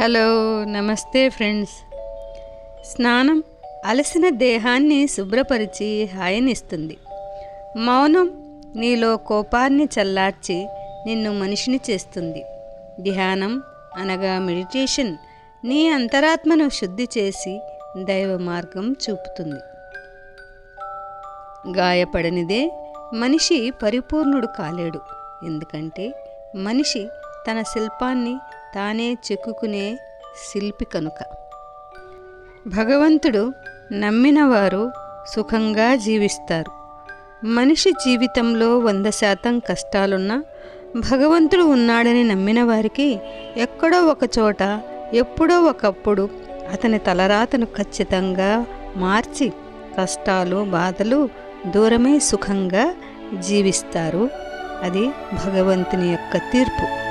Hello నమస్తే friends. స్నానం అలసిన దేహాన్ని శుభ్రపరిచి హాయినిస్తుంది. మౌనం నీలో కోపాన్ని చల్లార్చి నిన్ను మనిషిని చేస్తుంది. ధ్యానం అనగా మెడిటేషన్ నీ అంతరాత్మను శుద్ధి చేసి దైవ మార్గం చూపుతుంది. గాయపడనిదే మనిషి పరిపూర్ణుడు కాలేడు. ఎందుకంటే మనిషి తన శిల్పాన్ని తానే చెక్కుకునే శిల్పి కనుక. భగవంతుడు నమ్మిన వారు సుఖంగా జీవిస్తారు. మనిషి జీవితంలో వంద శాతం కష్టాలున్నా భగవంతుడు ఉన్నాడని నమ్మిన వారికి ఎక్కడో ఒక చోట ఎప్పుడో ఒకప్పుడు అతని తలరాతను ఖచ్చితంగా మార్చి కష్టాలు బాధలు దూరమే సుఖంగా జీవిస్తారు. అది భగవంతుని యొక్క తీర్పు.